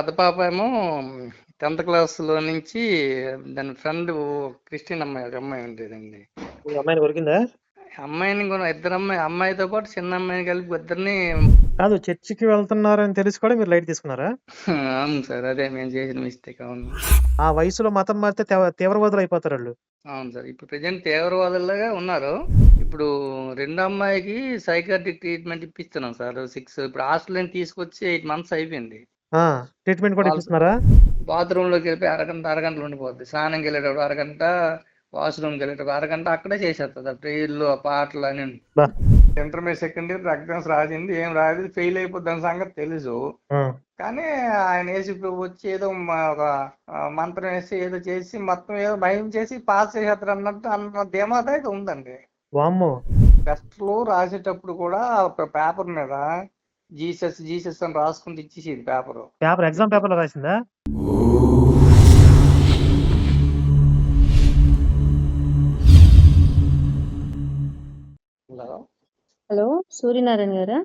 పాప ఏమో టెన్త్ క్లాస్లో నుంచి దాని ఫ్రెండ్ క్రిస్టియన్ అమ్మాయి ఒక అమ్మాయి ఉండేదండి. అమ్మాయిని కొరికిందా? అమ్మాయిని కూడా ఇద్దరు అమ్మాయి అమ్మాయితో పాటు చిన్న అమ్మాయిని కలిపి ఇద్దరిని కాదు చర్చికి వెళ్తున్నారని తెలిసి కూడా మీరు లైట్ తీసుకున్నారా? అవును సార్ అదే మేము చేసిన మిస్టేక్ అవును. ఆ వయసులో మతం మారితే తీవ్ర- తీవ్రవాదులు అయిపోతారు వాళ్ళు. అవును సార్ ఇప్పుడు ప్రజెంట్ తీవ్రవాదులుగా ఉన్నారు. ఇప్పుడు రెండో అమ్మాయికి సైకాట్రిక్ ట్రీట్మెంట్ ఇప్పిస్తున్నాం సార్ సిక్స్ ఇప్పుడు హాస్టల్ తీసుకొచ్చి ఎయిట్ మంత్స్ అయిపోయింది. ట్రీట్మెంట్ కూడా ఇస్తున్నారా బాత్రూమ్లోకి వెళ్ళి అరగంట అరగంటలో ఉండిపోద్ది. స్నానంకి వెళ్ళేటప్పుడు అరగంట వాష్రూమ్కి వెళ్ళేటప్పుడు అరగంట అక్కడే చేసేస్తుంది ఆ ఆ పాటలు అని. ఇంటర్మీడియట్ సెకండ్ ఇయర్ ఎగ్జామ్స్ రాసింది ఏం రాసింది ఫెయిల్ అయిపోద్ది దాని సంగతి తెలుసు. కానీ ఆయన వేసి వచ్చి ఏదో మ- ఒక మంత్రం వేసి ఏదో చేసి మొత్తం ఏదో భయం చేసి పాస్ చేసేస్తారు అన్నట్టు అన్న ధీమాత అయితే ఉందండి. టెస్ట్లో రాసేటప్పుడు కూడా పేపర్ మీద జీసస్ జీసస్ అని రాసుకుంటూ ఇచ్చేసేది పేపర్. పేపర్ ఎగ్జామ్ పేపర్లో రాసిందా? హలో. హలో సూర్యనారాయణ గారా?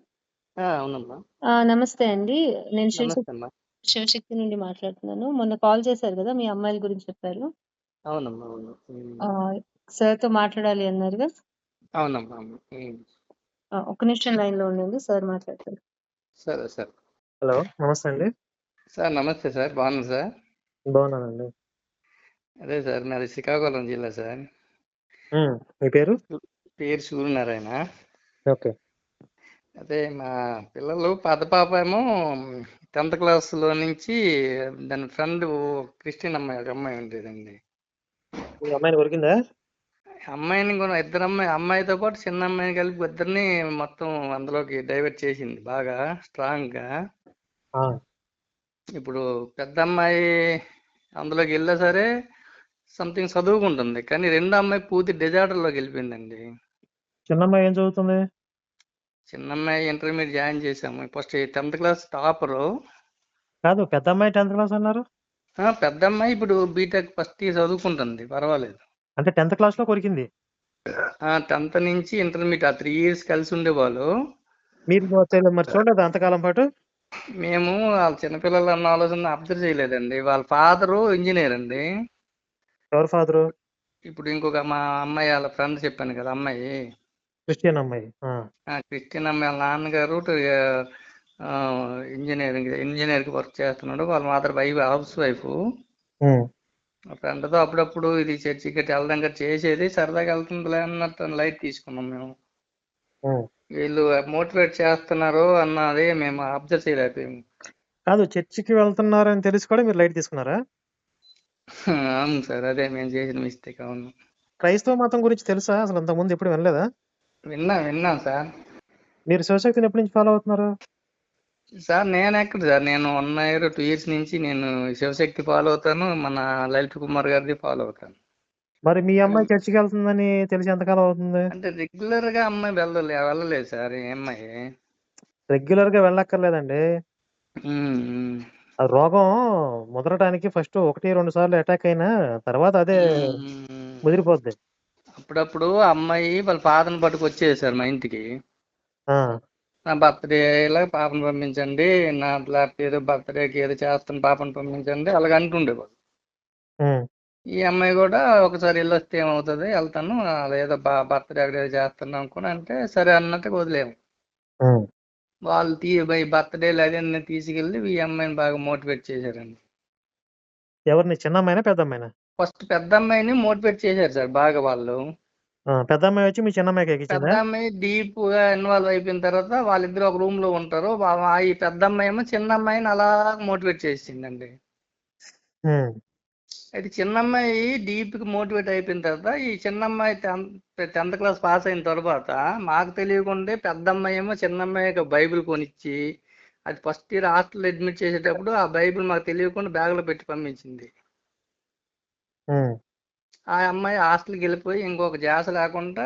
అవునమ్మా. ఆ, నమస్తే అండి. నేను శివశక్తి నమస్తే అమ్మా శివశక్తి నుండి మాట్లాడుతున్నాను. మొన్న కాల్ చేశారు కదా మీ అమ్మాయిల గురించి చెప్పారు. అవునమ్మా అవును. మాట్లాడాలి అన్నారుగా. అవునమ్మా ఒక్క నిమిషం లైన్లో ఉండండి సార్ మాట్లాడతారు. సరే సార్. హలో నమస్తే అండి. సార్ నమస్తే సార్. బాగున్నాను సార్? బాగున్నానండి. అదే సార్ నాది శ్రీకాకుళం జిల్లా సార్. మీ పేరు? పేరు సూర్యనారాయణ. ఓకే. అదే మా పిల్లలు పెద్ద పాప ఏమో టెన్త్ క్లాస్లో నుంచి దాని ఫ్రెండ్ క్రిస్టియన్ అమ్మాయి ఒక అమ్మాయి ఉండేదండి. అమ్మాయిని కొరికిందా? అమ్మాయిని కూడా ఇద్దరు అమ్మాయి అమ్మాయితో పాటు చిన్న అమ్మాయిని కలిపి ఇద్దరిని మొత్తం అందులోకి డైవర్ట్ చేసింది బాగా స్ట్రాంగ్గా ఆ, ఇప్పుడు పెద్ద అమ్మాయి అందులోకి వెళ్ళా సరే సంథింగ్ చదువుకుంటుంది. కానీ రెండో అమ్మాయి పూర్తి డిజార్డర్లోకి వెళ్ళిపోయిందండి. చిన్న అమ్మాయి ఏం చదువుతుంది? చిన్న అమ్మాయి ఇంటర్మీడియట్ జాయిన్ చేసాము ఫస్ట్ టెన్త్ క్లాస్ టాపరు కాదు పెద్ద అమ్మాయి టెన్త్ క్లాస్ అన్నారు? పెద్ద అమ్మాయి ఇప్పుడు బీటెక్ ఫస్ట్ చదువుకుంటుంది. పర్వాలేదు. అంటే టెన్త్ క్లాస్లో కొరికింది టెన్త్ నుంచి ఇంటర్మీడియట్ ఆ త్రీ ఇయర్స్ కలిసి ఉండేవాళ్ళు. మీరు మరి చూడలేదు అంతకాలం పాటు? మేము వాళ్ళ చిన్నపిల్లలు అన్న ఆలోచన అబ్జర్వ్ చేయలేదండి. వాళ్ళ ఫాదరు ఇంజనీర్ అండి. ఎవరు ఫాదరు? ఇప్పుడు ఇంకొక మా అమ్మాయి వాళ్ళ ఫ్రెండ్ చెప్పాను కదా అమ్మాయి. క్రిస్టియన్ అమ్మాయి. క్రిస్టియన్ అమ్మాయి వాళ్ళ నాన్నగారు ఇంజనీరింగ్ ఇంజనీర్కి వర్క్ చేస్తున్నాడు. వాళ్ళ మాత్రం వైఫ్ హౌస్ వైఫ్. ఫ్రెండ్తో అప్పుడప్పుడు ఇది చర్చికి వెళ్ళడం గట్రా చేసేది సరదాగా వెళ్తుందిలే అన్నట్టు లైట్ తీసుకున్నాం మేము. వీళ్ళు మోటివేట్ చేస్తున్నారు అన్నది మేము అబ్జర్వ్ చేయలేకపోయాము కాదు చర్చికి వెళ్తున్నారని తెలిసి కూడా మీరు లైట్ తీసుకున్నారా? అవును సార్ అదే మేము చేసిన మిస్టేక్ అవును. క్రైస్తవ మతం గురించి తెలుసా? అసలు అంతకుముందు ఎప్పుడు వినలేదా? విన్నా విన్నాం సార్. మీరు శివశక్తిని ఎప్పటి నుంచి ఫాలో అవుతున్నారు? సార్ నేను ఎక్కడ సార్? నేను వన్ ఇయర్ టూ ఇయర్స్ నుంచి నేను శివశక్తి ఫాలో అవుతాను. మన లలిత్ కుమార్ గారిది ఫాలో అవుతాను. మరి మీ అమ్మాయి చర్చికి వెళ్తుందని తెలిసి ఎంతకాలం అవుతుంది? అంటే రెగ్యులర్గా అమ్మాయి వెళ్ళలే వెళ్ళలేదు సార్ ఈ అమ్మాయి? రెగ్యులర్గా వెళ్ళక్కర్లేదండి ఉమ్. ఆ రోగం ముదరటానికి ఫస్ట్ ఒకటి రెండు సార్లు అటాక్ అయినా తర్వాత అదే ఉమ్. ముదిరిపోద్ది. అప్పుడప్పుడు ఆ అమ్మాయి వాళ్ళ ఫాదర్ని పట్టుకు వచ్చేది సార్ మా ఇంటికి. ఆ, నా బర్త్డే ఇలా పాపను పంపించండి. నా లేకపోతే ఏదో బర్త్డేకి ఏదో చేస్తాను పాపను పంపించండి. అలాగ అంటుండేవాడు ఈ అమ్మాయి కూడా ఒకసారి వెళ్ళి వస్తే ఏమవుతుంది? వెళ్తాను. అలా ఏదో బర్త్డే అక్కడ ఏదో చేస్తాను అనుకుని అంటే సరే అన్నట్టు వదిలేము. వాళ్ళు తీ బర్త్డే అదే తీసుకెళ్ళి ఈ అమ్మాయిని బాగా మోటివేట్ చేశారండి. ఎవరిని? చిన్న అమ్మాయినా పెద్ద అమ్మాయినా ఫస్ట్ పెద్ద అమ్మాయిని మోటివేట్ చేశారు సార్ బాగా వాళ్ళు. పెద్ద అమ్మాయి వచ్చి మీ చిన్న అమ్మాయికి పెద్ద ఎక్కించిందా అమ్మాయి డీప్గా ఇన్వాల్వ్ అయిపోయిన తర్వాత వాళ్ళిద్దరు ఒక రూమ్లో ఉంటారు. వా- ఈ పెద్ద అమ్మాయి ఏమో చిన్న అమ్మాయిని అలా మోటివేట్ చేసిందండి. ఉమ్, అయితే చిన్న అమ్మాయి డీప్కి మోటివేట్ అయిపోయిన తర్వాత ఈ చిన్న అమ్మాయి టెన్త్ క్లాస్ పాస్ అయిన తర్వాత మాకు తెలియకుండా పెద్ద అమ్మాయి ఏమో చిన్న అమ్మాయికి బైబిల్ కొనిచ్చి అది ఫస్ట్ ఇయర్ హాస్టల్ అడ్మిట్ చేసేటప్పుడు ఆ బైబిల్ మాకు తెలియకుండా బ్యాగ్లో పెట్టి పంపించింది. ఉమ్, ఆ అమ్మాయి హాస్టల్కి వెళ్ళిపోయి ఇంకొక ధ్యాస లేకుండా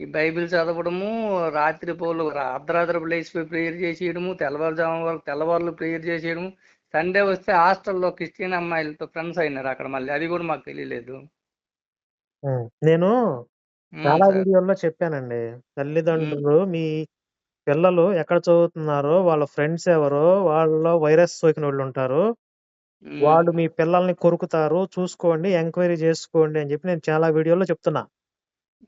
ఈ బైబిల్ చదవడము రాత్రి పోలు అర్ధరాత్రి లేచిపోయి ప్రేయర్ చేసేయడము తెల్లవారుజాము వరకు తెల్లవారులు ప్రేయర్ చేసేయడము సండే వస్తే హాస్టల్లో క్రిస్టియన్ అమ్మాయిలతో ఫ్రెండ్స్ అయినారు అక్కడ మళ్ళీ అది కూడా మాకు తెలియలేదు. నేను చాలా వీడియోల్లో చెప్పానండి తల్లిదండ్రులు మీ పిల్లలు ఎక్కడ చదువుతున్నారో, వాళ్ళ ఫ్రెండ్స్ ఎవరో, వాళ్ళలో వైరస్ సోకినోళ్ళుంటారు. హ్మ్. వాళ్ళు మీ పిల్లల్ని కొరుకుతారు. చూసుకోండి, ఎంక్వైరీ చేసుకోండి అని చెప్పి నేను చాలా వీడియోల్లో చెప్తున్నా.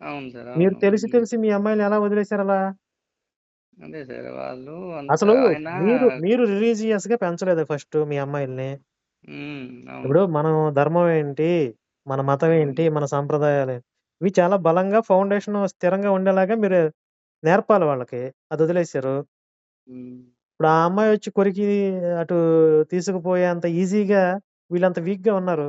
అవును సార్. మీరు అవును. తెలిసి. తెలిసి మీ అమ్మాయిల్ని ఎలా వదిలేసారలా? అదే సార్. వాళ్ళు అంత అసలు ఆయన మీరు మీరు రిలీజియస్‌గా పెంచలేదు ఫస్టు మీ అమ్మాయిల్ని. అవును. ఇప్పుడు మనం ధర్మం ఏంటి? మన మతం. ఏంటి? మన సంప్రదాయాలేంటి? ఇవి చాలా బలంగా ఫౌండేషన్ స్థిరంగా ఉండేలాగా మీరు నేర్పాలి వాళ్ళకి. అది వదిలేసారు. ఇప్పుడు ఆ అమ్మాయి వచ్చి కొరికి అటు తీసుకుపోయేంత ఈజీగా వీళ్ళంత వీక్‌గా ఉన్నారు.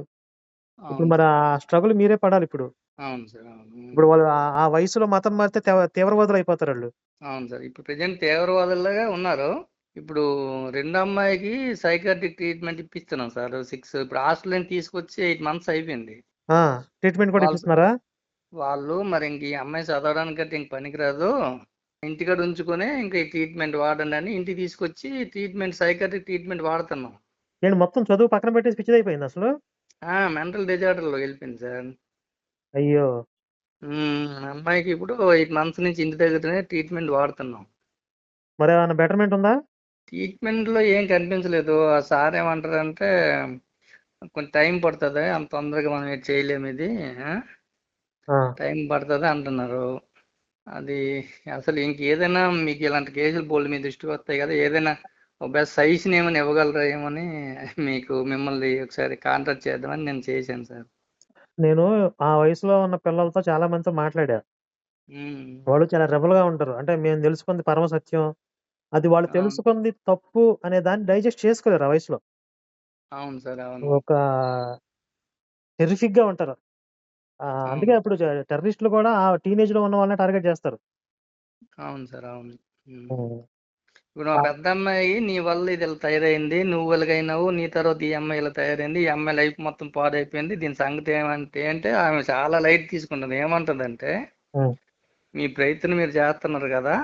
ఇప్పుడు అవును మరి. ఆ స్ట్రగుల్ మీరే పడాలిప్పుడు. అవును సార్. అవును. ఇప్పుడు హ్మ్. వాళ్ళు ఆ ఆ వయసులో మతం మారితే తెవ తీవ్రవాదులయిపోతారాళ్ళు. అవును సార్. ఇప్పుడు ప్రెజెంట్ తీవ్రవాదుల్లాగా ఉన్నారు. ఇప్పుడు రెండో అమ్మాయికి సైకియాట్రిక్ ట్రీట్మెంట్ ఇప్పిస్తున్నాం సార్. 6 ఇప్పుడు హాస్టల్ నుంచి తీసుకొచ్చి 8 మంత్స్ అయిపోయింది. ఆ! ట్రీట్మెంట్ కూడా వాళ్ళు ఇప్పిస్తున్నారా? వాళ్ళు మరి ఇంక ఈ అమ్మాయి చదవడానికి గట్టా ఇంక పనికిరాదు. ఇంటికాడ ఉంచుకొని ఇంక ఈ ట్రీట్మెంట్ వాడండి అని ఇంటికి తీసుకొచ్చి ట్రీట్మెంట్ సైకియాట్రిక్ ట్రీట్మెంట్ వాడుతున్నాం. ఏంటి మొత్తం చదువు పక్కన పెట్టేసి పిచ్చిదయిపోయిందా అసలు? ఆ! మెంటల్ డిజార్డర్‌లోకి వెళ్ళిపోయింది సార్. అయ్యో! అమ్మాయికి ఇప్పుడు 8 మంత్స్ నుంచి ఇంటి దగ్గరనే ట్రీట్మెంట్ వాడుతున్నాం. మరేమన్నా బెటర్‌మెంట్ ఉందా? ట్రీట్మెంట్‌లో ఏం కనిపించలేదు. ఆ సార్ ఏమంటారంటే కొంచెం టైం పడతది. అంత తొందరగా మనం ఏది చేయలేము ఇది. ఆ! టైం పడతది అంటున్నారు. అది అసలు ఇంకేదైనా మీకు ఇలాంటి కేసులు బోలెడు మీ దృష్టికి వస్తాయి కదా! ఏదైనా ఒక బెస్ట్ సజెషన్ ఏమైనా ఇవ్వగలరా ఏమో అని మీకు మిమ్మల్ని ఒకసారి కాంటాక్ట్ చేద్దామని నేను చేశాను సార్. నేను ఆ వయసులో ఉన్న పిల్లలతో చాలా మందితో మాట్లాడా. వాళ్ళు చాలా రెబెల్‌గా ఉంటారు. అంటే మేము తెలుసుకుంది పరమ సత్యం. అది వాళ్ళు. తెలుసుకుంది తప్పు అనే దాన్ని డైజెస్ట్ చేసుకోలేరు ఆ వయసులో. అవును సార్. అవును. ఒక టెర్రిఫిక్‌గా ఉంటారు. అందుకే. ఇప్పుడు జ టెర్రరిస్టులు కూడా ఆ టీనేజ్‌లో ఉన్న వాళ్ళనే టార్గెట్ చేస్తారు. అవును సార్. అవును. హ్మ్. హ్మ్. ఇప్పుడు మా ఆ! పెద్దమ్మాయి నీ వల్ల ఇది ఇలా తయారైంది. నువ్వు ఇలాగైనావు. నీ తర్వాత ఈ అమ్మాయి ఇలా తయారైంది. ఈ అమ్మాయి లైఫ్ మొత్తం పాడైపోయింది. దీని సంగతి ఏమంటే అంటే ఆమె చాలా లైట్ తీసుకుంటది. ఏమంటదంటే హ్మ్. మీ ప్రయత్నం మీరు చేస్తున్నారు కదా!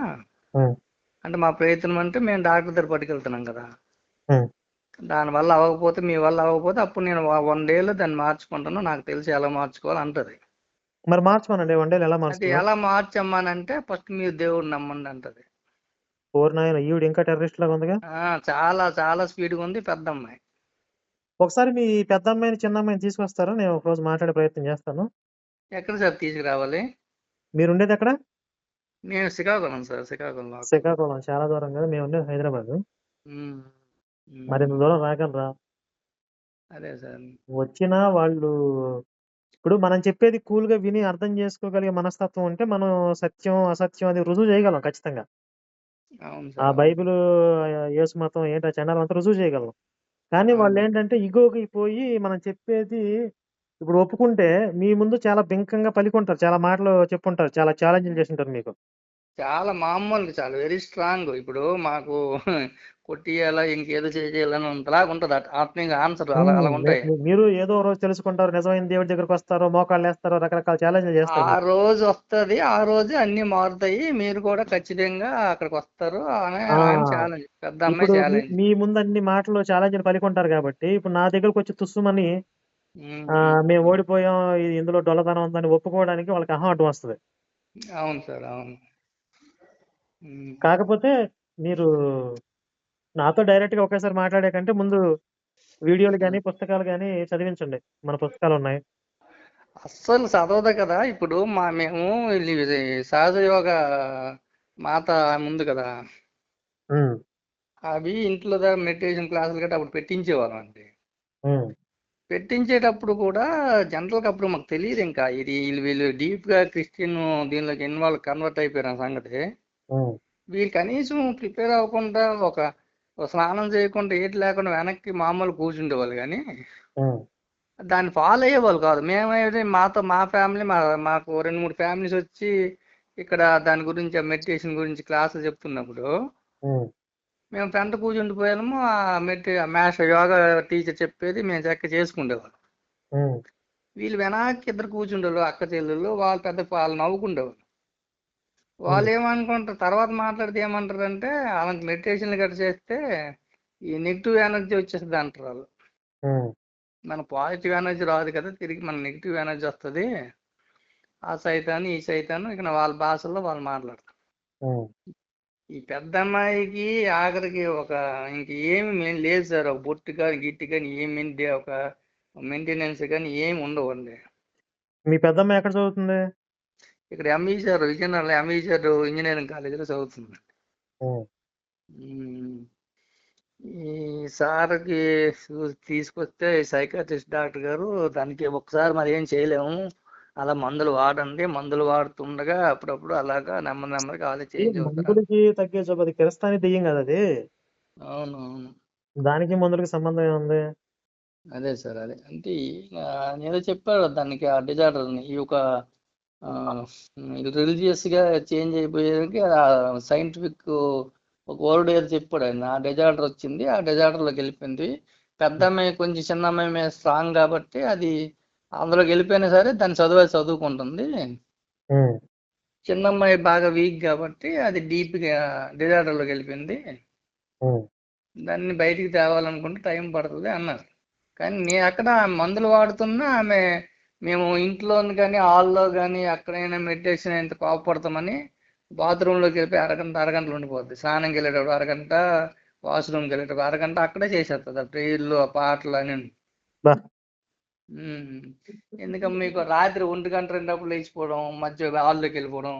హ్మ్. అంటే మా ప్రయత్నం అంటే మేము డాక్టర్ దగ్గర పట్టుకెళ్తున్నాం కదా! హ్మ్. దానివల్ల అవ్వకపోతే మీ వల్ల అవ్వకపోతే అప్పుడు నేను వ 1 డేలో దాన్ని మార్చుకుంటాను. నాకు తెలిసి ఎలా మార్చుకోవాలో అంటది. మరి మార్చమనండి. వన్ డేలో ఎలా అది మారుస్తావు? ఎలా మార్చమ్మనంటే ఫస్ట్ మీరు దేవుడిని నమ్మండి అంటది. ఓరి నాయన! ఈవిడ ఇంకా టెర్రరిస్ట్ లాగా ఉందిగా. ఆ! చాలా చాలా స్పీడ్‌గా ఉంది పెద్దమ్మాయి. ఒకసారి మీ పెద్దమ్మాయిని, చిన్నమ్మాయిని తీసుకొస్తారా? నేను ఒకరోజు మాట్లాడే ప్రయత్నం చేస్తాను. ఎక్కడ సార్ తీసుకురావాలి? మీరుండేదెక్కడ? నేను శ్రీకాకుళం సార్. శ్రీకాకుళం. శ్రీకాకుళం చాలా దూరం కదా! మేముండేది హైదరాబాదు. హ్మ్. మరింత దూరం రాగలరా? అదే సార్. వచ్చినా వాళ్ళు ఇప్పుడు మనం చెప్పేది కూల్‌గా విని అర్థం చేసుకోగలిగే మనస్తత్వం ఉంటే మనం సత్యం, అసత్యం అది రుజువు చేయగలం ఖచ్చితంగా. అవును ఆ సార్. బైబిలు, యేసు మతం ఏంటి ఆ చండాలం అంతా రుజువు చేయగలం. కానీ అవును. వాళ్ళేంటంటే ఇగోకి పోయి మనం చెప్పేది ఇప్పుడు ఒప్పుకుంటే మీ ముందు చాలా బింకంగా పలికుంటారు. చాలా మాటలు చెప్పుంటారు. చాలా ఛాలెంజ్‌లు చేసుంటారు మీకు. చాలా మామూలుగా చాలా వెరీ స్ట్రాంగ్. ఇప్పుడు మాకు కొట్టియాలా ఇంకేదో చేసేయాలని అంతలాగా ఉంటది. అట్ ఆత్మీయంగా ఆన్సర్ అలా. అలా ఉంటాయి. మీరు ఏదో రోజు తెలుసుకుంటారు. నిజమైన దేవుడి దగ్గరికొస్తారు. మోకాళ్ళేస్తారు. రకరకాల ఛాలెంజ్‌లు చేస్తారు ఆ. రోజు వస్తది. ఆ రోజే అన్నీ మారుతాయి. మీరు కూడా ఖచ్చితంగా! ఆయన ఛాలెంజ్. పెద్ద అమ్మాయి ఛాలెంజ్. మీ ముందు అన్ని మాటలు ఛాలెంజ్‌లు పలికుంటారు కాబట్టి, ఇప్పుడు నా దగ్గరకొచ్చి తుస్సుమని హ్మ్. ఆహ్, మేము ఓడిపోయాం. ఇది ఇందులో డొల్లతనం ఉందని ఒప్పుకోవడానికి వాళ్ళకి అహం అడ్డం వస్తది. అవును సార్. అవును. హ్మ్. కాకపోతే మీరు నాతో డైరెక్ట్‌గా ఒకేసారి మాట్లాడే కంటే ముందు వీడియోలు గాని, హ్మ్. పుస్తకాలు గాని చదివించండి. మన పుస్తకాలున్నాయి. అస్సలు చదవదు కదా! ఇప్పుడు మా మేము ఇది సహజ యోగా మాత ఆమె ఉంది కదా! హ్మ్. అవి ఇంట్లో ద మెడిటేషన్ క్లాసులు గట్టా అప్పుడు పెట్టించేవాళ్ళం అండి. హ్మ్. పెట్టించేటప్పుడు కూడా జనరల్‌గా అప్పుడు మాకు తెలీదింకా. ఇది ఈళ్ళు వీళ్ళు డీప్‌గా క్రిస్టియన్ దీనిలోకి ఇన్వాల్వ్ కన్వర్ట్ అయిపోయారు ఆ సంగతి. వీళ్ళు కనీసం ప్రిపేర్ అవ్వకుండా ఒక స్నానం చేయకుండా ఏటి లేకుండా వెనక్కి మామూలుగా కూర్చుండేవాళ్ళు హ్మ్. దాన్ని ఫాలో అయ్యేవాళ్ళు కాదు. మేమైతే మాతో మా ఫ్యామిలీ మా మాకు 2, 3 ఫ్యామిలీస్ వచ్చి ఇక్కడ దాని గురించి ఆ మెడిటేషన్ గురించి క్లాసులు చెప్తున్నప్పుడు. మేము ఫ్రంట్ కూర్చుండిపోయాము. ఆ మెడి మ్యాథ్స్ యోగా టీచర్ చెప్పేది మేము చక్కగా చేసుకుండేవాళ్ళం. వీళ్ళు వెనక్కి ఇద్దరు కూర్చుండేవాళ్ళు అక్క చెల్లెళ్ళు. వాళ్ళు పెద్ద వాళ్ళు నవ్వుకుండేవాళ్ళు. వాళ్ళు ఏమనుకుంటారు తర్వాత మాట్లాడితే ఏమంటారంటే ఆమెకి మెడిటేషన్లు గట్రా చేస్తే ఈ నెగిటివ్ ఎనర్జీ వచ్చేస్తది అంటారు వాళ్ళు. మన పాజిటివ్ ఎనర్జీ రాదు కదా! తిరిగి మన నెగిటివ్ ఎనర్జీ వస్తది. ఆ సైతాను, ఈ సైతాను ఇక వాళ్ళ భాషల్లో వాళ్ళు మాట్లాడతారు. ఈ పెద్ద అమ్మాయికి ఆఖరికి ఒక ఇంక ఏమి లేదు సార్ ఒక బొట్టు కానీ గిట్టు కానీ ఏమి ఒక మెయింటెనెన్స్ కానీ ఏమి ఉండవండి మీ పెద్దమ్మాయి ఎక్కడ చదువుతుంది ఇక్కడ ఎంఈసార్ విజయనగరంలో ఎంఈసార్ ఇంజనీరింగ్ కాలేజీలో. ఉమ్. ఈ సార్కి తీసుకొస్తే సైకాట్రిస్ట్ డాక్టర్ గారు దానికి ఒకసారి మరి ఏం చేయలేము. అలా మందులు వాడండి మందులు వాడుతుండగా అప్పుడప్పుడు అలాగా నెమ్మది నెమ్మదిగా ఆలోచించి తగ్గే జబ్బు అది కిరస్తాని దెయ్యం కదా అది? అవును అవును దానికి మందులకి సంబంధం ఏముంది? అదే సార్ అదే. అంటే ఏదో చెప్పాడు దానికి ఆ డిజార్డర్ని ఈ యొక్క రిలీజియస్గా చేంజ్ అయిపోయేదానికి సైంటిఫిక్ ఒక వర్డ్ ఏదో చెప్పాడు ఆయన. ఆ డిజార్డర్ వచ్చింది ఆ డిజార్డర్లోకి వెళ్ళిపోయింది. పెద్ద అమ్మాయి కొంచెం చిన్న అమ్మాయి మీద స్ట్రాంగ్ కాబట్టి అది అందులోకి వెళ్ళిపోయినా సరే దాన్ని చదువు చదువుకుంటుంది. చిన్న అమ్మాయి బాగా వీక్ కాబట్టి అది డీప్గా డిజార్డర్ వెళ్ళిపోయింది. ఉమ్. దాన్ని బయటికి తేవాలనుకుంటే టైం పడుతుంది అన్నారు. కానీ నేను అక్కడ మందులు వాడుతున్నా ఆమె మేము ఇంట్లో కానీ హాల్లో కానీ ఎక్కడైనా మెడిటేషన్ ఎంత కోపపడతామని బాత్రూంలోకి వెళ్ళిపోయి అరగంట అరగంటలు ఉండిపోద్ది. స్నానంకి వెళ్ళేటప్పుడు అరగంట వాష్రూమ్కి వెళ్ళేటప్పుడు అరగంట అక్కడే చేసేస్తుంది ఆ ప్రేయర్లు ఆ పాటలు అని. ఎందుకని మీకు రాత్రి ఒంటి గంట రెండప్పుడు లేచిపోవడం మధ్య హాల్లోకి వెళ్ళిపోవడం.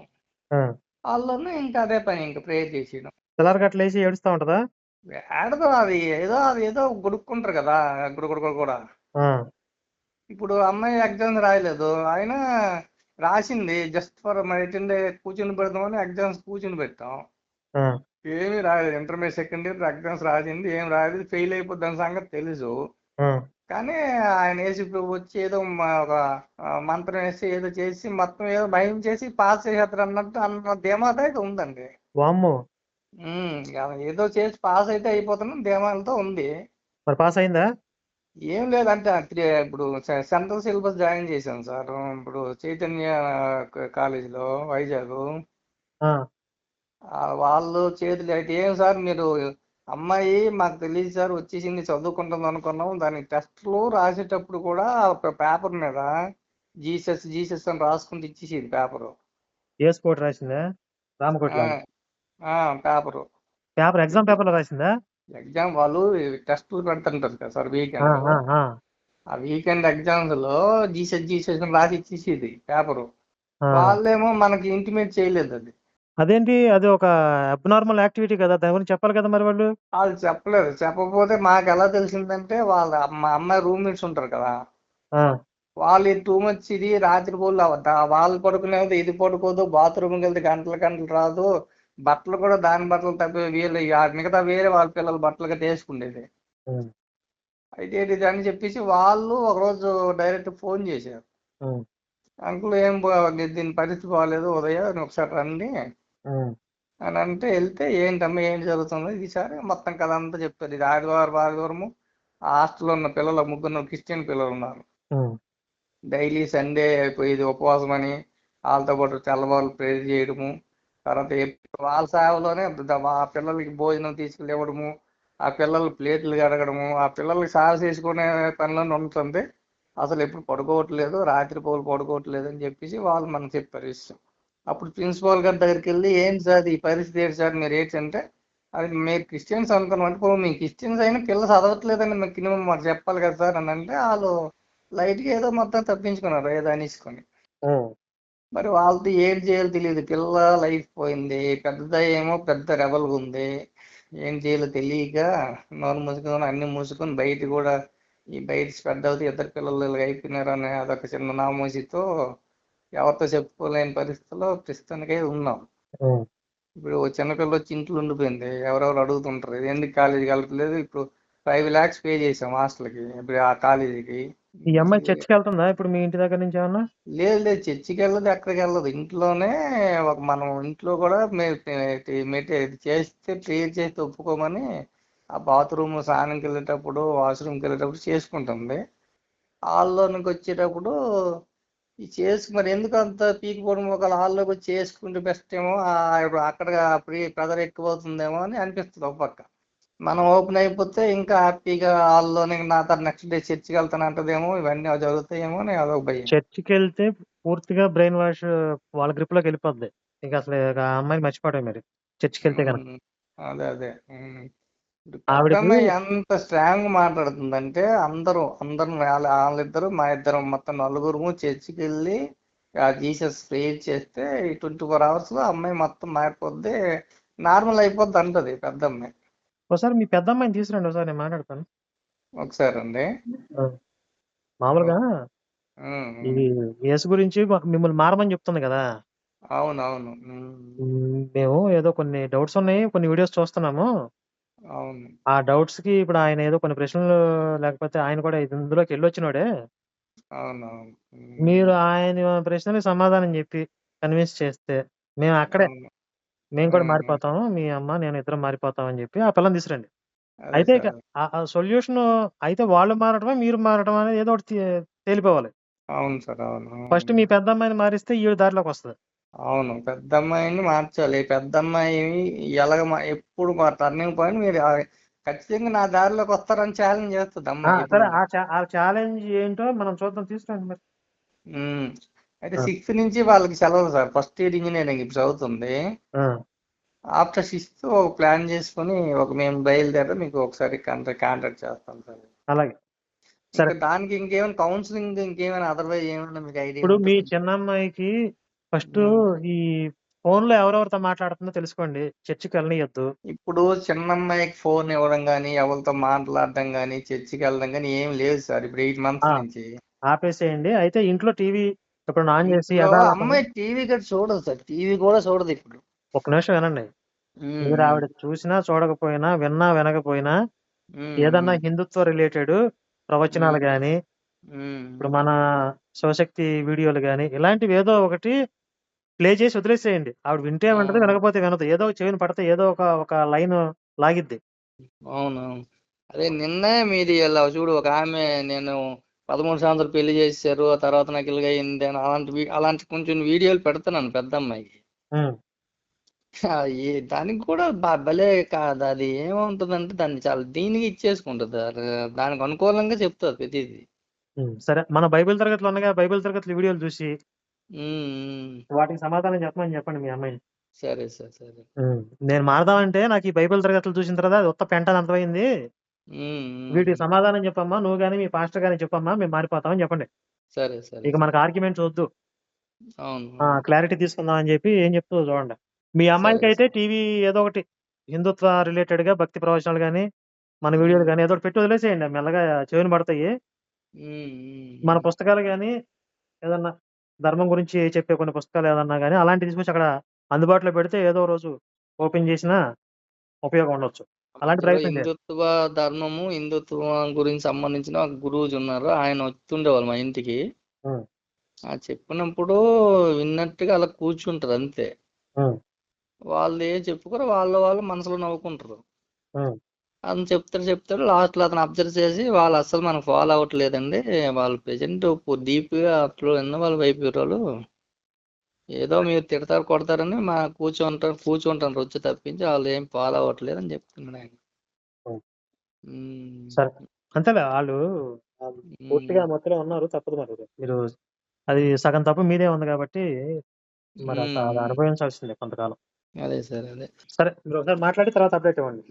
హాల్లోనే ఇంకా అదే పని ఇంకా ప్రేయర్ చేసేయడం. తెల్లారి గట్ల లేచి ఏడుస్తా ఉంటదా? అది ఏదో అది ఏదో గుడుక్కుంటారు కదా గుడుగుడు కూడా. ఇప్పుడు అమ్మాయి ఎగ్జామ్స్ రాయలేదు. ఆయన రాసింది. జస్ట్ ఫర్ మైటెండ్ కూర్చుని పెడదామని ఎగ్జామ్స్ కూర్చుని పెట్టాం. ఏమీ రాయలేదు ఇంటర్మీడియట్ సెకండ్ ఇయర్ ఎగ్జామ్స్ రాసింది. ఏం రాయలేదు ఫెయిల్ అయిపోద్ది దాని సంగతి తెలుసు. కానీ ఆయన వేసి వచ్చి ఏదో ఒక మంత్రం వేసి ఏదో చేసి మొత్తం ఏదో భయం చేసి పాస్ చేసేస్తారు అన్నట్టు అన్న ధీమాత అయితే ఉందండి. ఏదో చేసి పాస్ అయితే అయిపోతున్నాం ధీమాలతో ఉంది. మరి పాస్ అయిందా? ఏం లేదంటే త్రీ ఇప్పుడు సెంట్రల్ సిలబస్ జాయిన్ చేశాను సార్. ఇప్పుడు చైతన్య కాలేజీలో వైజాగ్. వాళ్ళు చేతులు అయితే ఏం సార్ మీరు అమ్మాయి మాకు తెలియదు సార్ వచ్చేసింది చదువుకుంటుంది అనుకున్నాం. దానికి టెస్ట్లు రాసేటప్పుడు కూడా పేపర్ మీద జీసస్ జీసస్ అని రాసుకుంటూ ఇచ్చేసేది పేపరు. రాసిందా? రామకోట్ల? పేపరు. పేపర్ ఎగ్జామ్ పేపర్ రాసిందా? ఎగ్జామ్ వాళ్ళు టెస్టులు పెడుతుంటారు కదా సార్ వీకెండ్ ఆ, వీకెండ్ ఎగ్జామ్స్లో జీసస్ జీసస్ రాసి ఇచ్చేసేది పేపరు. వాళ్ళేమో మనకి ఇంటిమేట్ చేయలేదు అది. అదేంటి? అది ఒక అబ్నార్మల్ యాక్టివిటీ కదా దాని గురించి చెప్పాలి కదా మరి వాళ్ళు? వాళ్ళు చెప్పలేదు. చెప్పకపోతే మాకు ఎలా తెలిసిందంటే వాళ్ళ మా అమ్మాయి రూమ్మేట్స్ ఉంటారు కదా. వాళ్ళు టూ మచ్ ఇది రాత్రి పూలు వాళ్ళు పడుకునేది ఇది పడుకోదు బాత్రూమ్కి వెళ్తే గంటల గంటలు రాదు. బట్టలు కూడా దాని బట్టలు తప్ప వీళ్ళు మిగతా వేరే వాళ్ళ పిల్లల బట్టలుగా వేసుకునేది ఉమ్. అయితే ఇది అని చెప్పేసి వాళ్ళు ఒకరోజు డైరెక్ట్ ఫోన్ చేశారు. అంకుల్ ఏం దీని పరిస్థితి బాగాలేదు ఉదయం ఒకసారి రండి. అని అంటే వెళ్తే ఏంటమ్మా ఏం జరుగుతుందో ఇది సరే మొత్తం కథ అంతా చెప్పారు ఇది ఆదివారం ఆదివారము హాస్టల్లో ఉన్న పిల్లలు ముగ్గురు క్రిస్టియన్ పిల్లలు ఉన్నారు. డైలీ సండే అయిపోయేది ఉపవాసం అని వాళ్ళతో పాటు తెల్లవాళ్ళు ప్రేర్ చేయడము తర్వాత వాళ్ళ సేవలోనే ఆ పిల్లలకి భోజనం తీసుకెళ్ళి ఇవ్వడము ఆ పిల్లలు ప్లేట్లు కడగడము ఆ పిల్లలకి సేవ చేసుకునే పనులను ఉంటుంది. అసలు ఎప్పుడు పడుకోవట్లేదు రాత్రి పౌలు పడుకోవట్లేదు అని చెప్పేసి వాళ్ళు మనకు చెప్పారు విషయం. అప్పుడు ప్రిన్సిపాల్ గారి దగ్గరికి వెళ్ళి ఏం సార్ ఈ పరిస్థితి ఏంటి సార్? మీరు ఏంటంటే అది మీరు క్రిస్టియన్స్ అనుకున్నాం అంటే మీ క్రిస్టియన్స్ అయినా పిల్లలు చదవట్లేదని మీకు మినిమం మాకు చెప్పాలి కదా సార్ అని అంటే వాళ్ళు లైట్గా ఏదో మొత్తం తప్పించుకున్నారు ఏదో అనేసుకొని. మరి వాళ్ళతో ఏం చేయాలో తెలియదు. పిల్ల లైఫ్ పోయింది. పెద్ద ఏమో పెద్ద రెబల్ ఉంది. ఏం చేయాలో తెలియక నోరు మూసుకొని అన్ని మూసుకొని బయట కూడా ఈ బయట స్ప్రెడ్ అవుతే ఇద్దరు పిల్లలు అయిపోయినారు అనే అదొక చిన్న నామోసితో ఎవరితో చెప్పుకోలేని పరిస్థితిలో ప్రస్తుతానికై ఉన్నాం. ఇప్పుడు చిన్నపిల్ల వచ్చి ఇంట్లో ఉండిపోయింది. ఎవరెవరు అడుగుతుంటారు. "ఇది ఎందుకు కాలేజీకి వెళ్ళట్లేదు? ఇప్పుడు ఫైవ్ ల్యాక్స్ పే చేసాం హాస్టల్కి. ఇప్పుడు ఆ కాలేజీకి ఈ అమ్మాయి చర్చికి వెళ్తుందా? ఇప్పుడు మీ ఇంటి దగ్గర నుంచి ఏమన్నా? లేదు లేదు. చర్చికి వెళ్ళదు ఎక్కడికి వెళ్ళదు. ఇంట్లోనే ఒక మనం ఇంట్లో కూడా చేస్తే ప్రేయర్ చేస్తే ఒప్పుకోమని ఆ బాత్రూమ్ స్నానంకి వెళ్ళేటప్పుడు వాష్రూమ్కి వెళ్ళేటప్పుడు చేసుకుంటుంది. హాల్లోనికి వచ్చేటప్పుడు ఈ చేసుకు మరి ఎందుకు అంత పీకిపోవడం ఒక హాల్లోకి వచ్చి చేసుకుంటే బెస్ట్ ఏమో అక్కడ ప్రీ ప్రెజర్ ఎక్కువ అవుతుందేమో అని అనిపిస్తుంది ఒక పక్క. మనం ఓపెన్ అయిపోతే ఇంకా హ్యాపీగా హాల్లోనే నా తర్వాత నెక్స్ట్ డే చర్చికి వెళ్తాను అంటదేమో ఇవన్నీ జరుగుతాయేమో అని అదొక భయం. చర్చికి వెళ్తే పూర్తిగా బ్రెయిన్ వాష్ వాళ్ళ గ్రిప్లోకి వెళ్ళిపోద్ది. ఇక అసలు ఇక ఆ అమ్మాయిని మర్చిపోవటం మరి. చర్చికి వెళ్తే కనుక అదే అదే. పెద్దమ్మాయి ఎంత స్ట్రాంగ్ మాట్లాడుతుందంటే అందరూ అందరం వాళ్ళ వాళ్ళిద్దరు మా ఇద్దరం మొత్తం నలుగురు చర్చికి వెళ్ళి ఆ జీసస్ ప్రేయర్ చేస్తే ఈ ట్వంటీ ఫోర్ అవర్స్లో అమ్మాయి మొత్తం మారిపోద్ది. నార్మల్ అయిపోద్ది అంటది పెద్ద అమ్మాయి ఒకసారి మీ పెద్ద అమ్మాయిని తీసుకురండి ఒకసారి నేను మాట్లాడతాను. ఒకసారి అండి ఆ, మామూలుగా ఉమ్, ఇది ఉమ్. యేసు గురించి మాకు మిమ్మల్ని మారమని చెప్తుంది కదా. అవును అవును ఉమ్, ఉమ్, మేము ఏదో కొన్ని డౌట్స్ ఉన్నాయి కొన్ని వీడియోస్ చూస్తున్నాము. అవును. ఆ డౌట్స్కి ఇప్పుడు ఆయన ఏదో కొన్ని ప్రశ్నలు లేకపోతే ఆయన కూడా ఇది ఇందులోకి వెళ్ళొచ్చినోడే. అవును అవును ఉమ్, మీరు ఆయన ప్రశ్నలకు సమాధానం చెప్పి కన్విన్స్ చేస్తే మేము అక్కడే అవును. మేము కూడా మారిపోతాము మీ అమ్మ నేను ఇద్దరం మారిపోతాం అని చెప్పి ఆ పిల్లని తీసుకురండి. అదే అయితే ఇక సార్. ఆ- ఆ సొల్యూషన్ అయితే వాళ్ళు మారటమా మీరు మారటం అనేది ఏదో ఒకటి తీ- తేలిపోవాలి. అవును సార్ అవును. ఫస్ట్ మీ పెద్ద అమ్మాయిని మారిస్తే ఈ దారిలోకి వస్తుంది. అవును. పెద్ద అమ్మాయిని మార్చాలి. పెద్ద అమ్మాయి ఎలాగ మా- ఎప్పుడు మా టర్నింగ్ పాయింట్ మీరు ఖచ్చితంగా నా దారిలోకి వస్తారని ఛాలెంజ్ చేస్తుంది ఆ, అమ్మాయి సరే ఇప్పుడు. ఆ చా- ఆ ఛాలెంజ్ ఏంటో మనం చూద్దాం తీసుకురండి మరి. అయితే. సిక్స్త్ నుంచి వాళ్ళకి సెలవులు సార్. ఫస్ట్ ఇయర్ ఇంజనీరింగ్ ఇప్పుడు చదువుతుంది. ఆఫ్టర్ సిక్స్త్ ఒక ప్లాన్ చేసుకుని ఒక మేము బయలుదేరి మీకు ఒకసారి కాంటాక్ట్ చేస్తాం సార్. అలాగే. సరే. దానికి ఇంకేమైనా కౌన్సిలింగ్ ఇంకేమైనా అదర్వైజ్ ఏమైనా మీకు ఐడియా ఇప్పుడు మీ ఉంటుందా చిన్న అమ్మాయికి ఫస్ట్. ఈ ఫోన్లో ఎవరెవరితో మాట్లాడుతుందో తెలుసుకోండి. చర్చికి వెళ్ళనియద్దు. ఇప్పుడు చిన్న అమ్మాయికి ఫోన్ ఇవ్వడం కానీ ఎవరితో మాట్లాడడం కానీ చర్చికి వెళ్ళడం కానీ ఏం లేదు సార్. ఇప్పుడు ఎయిట్ మంత్స్ నుంచి. ఆపేసేయండి. అయితే ఇంట్లో టీవీ ఇప్పుడు ఆన్ చేసి అమ్మాయి టీవీ చూడదు సార్. టీవీ కూడా చూడదు ఇప్పుడు. ఒక నిమిషం వినండి. మీరు ఆవిడ చూసినా చూడకపోయినా విన్నా వినకపోయినా ఏదన్నా హిందుత్వ రిలేటెడ్ ప్రవచనాలు ఉమ్, ఇప్పుడు మన శివశక్తి వీడియోలు కానీ ఇలాంటివి ఏదో ఒకటి ప్లే చేసి వదిలేసేయండి. ఆవిడ వింటే వింటది వినకపోతే వినదు. ఏదో చెవిని పడితే ఏదో ఒక ఒక లైన్ లాగిద్ది. అవును అవును. అదే నిన్నే మీది ఇలా చూడు ఒక ఆమె నేను పదమూడు సంవత్సరాలు పెళ్ళి చేశారు ఆ తర్వాత నాకు అయింది అని అలాంటి అలాంటి కొంచెం వీడియోలు పెడుతున్నాను పెద్ద అమ్మాయికి. దానికి కూడా భలే కాదు అది ఏముంటుందంటే దాన్ని చాలా దీనికి ఇచ్చేసుకుంటుంది దానికి అనుకూలంగా చెప్తుంది ప్రతిదీ. సరే మన బైబిల్ తరగతులు ఉండగా బైబిల్ తరగతుల వీడియోలు చూసి. వాటికి సమాధానం చెప్పమని చెప్పండి మీ అమ్మాయిని. సరే సార్ సరే. నేను మారదామంటే నాకు ఈ బైబిల్ తరగతులు చూసిన తర్వాత అది ఉత్త పెంట అని అర్థమైంది. ఉమ్, ఉమ్, వీటికి. సమాధానం చెప్పమ్మా నువ్వు కానీ మీ పాస్టర్ గానీ చెప్పమ్మా మేము మారిపోతామని చెప్పండి. సరే సరే ఇక మనకు ఆర్గ్యుమెంట్స్ వద్దు. క్లారిటీ తీసుకుందాం అని చెప్పి ఏం చెప్తుందో చూడండి. మీ అమ్మాయికి అయితే టీవీ ఏదో ఒకటి హిందుత్వ రిలేటెడ్గా భక్తి ప్రవచనాలు కానీ మన వీడియోలు కానీ ఏదో ఒకటి పెట్టి వదిలేసేయండి. మెల్లగా చెవిని పడతాయి. మన. పుస్తకాలు కానీ ఏదన్నా ధర్మం గురించి చెప్పే కొన్ని పుస్తకాలు ఏదన్నా కానీ అలాంటివి తీసుకొచ్చి అక్కడ అందుబాటులో పెడితే ఏదో రోజు ఓపెన్ చేసినా ఉపయోగం ఉండొచ్చు. అలాంటి ప్రయత్నం హిందుత్వ ధర్మము హిందుత్వం గురించి సంబంధించిన ఒక గురువుజీ ఉన్నారు ఆయన వస్తుండేవాళ్ళు మా ఇంటికి. ఆ. చెప్పినప్పుడు విన్నట్టుగా అలా కూర్చుంటారు అంతే. వాళ్ళు ఏం చెప్పుకోరు వాళ్ళ వాళ్ళు మనసులో నవ్వుకుంటారు. అని చెప్తారు చెప్తారు లాస్ట్లో అతను అబ్జర్వ్ చేసి వాళ్ళు అసలు మనకు ఫాలో అవ్వట్లేదండి. వాళ్ళు ప్రజెంట్ డీప్గా అట్లు ఉన్న వాళ్ళు వైపు వాళ్ళు ఏదో మీరు తిడతారు కొడతారని మా కూర్చుంటారు కూర్చుంటారు వచ్చి తప్పించి వాళ్ళు ఏం ఫాలో అవ్వట్లేదు అని చెప్తున్నాడు ఆయన సరే. అంతేలే వాళ్ళు పూర్తిగా మధ్యలో ఉన్నారు తప్పదు మరి మీరు అది సగం తప్పు మీదే ఉంది కాబట్టి మరి అది. అనుభవించాల్సిందే కొంతకాలం. అదే సార్ అదే. సరే మీరు ఒకసారి మాట్లాడి తర్వాత అప్డేట్ ఇవ్వండి.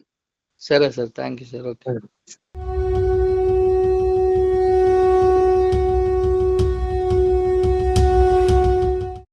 సరే sir thank you sir okay.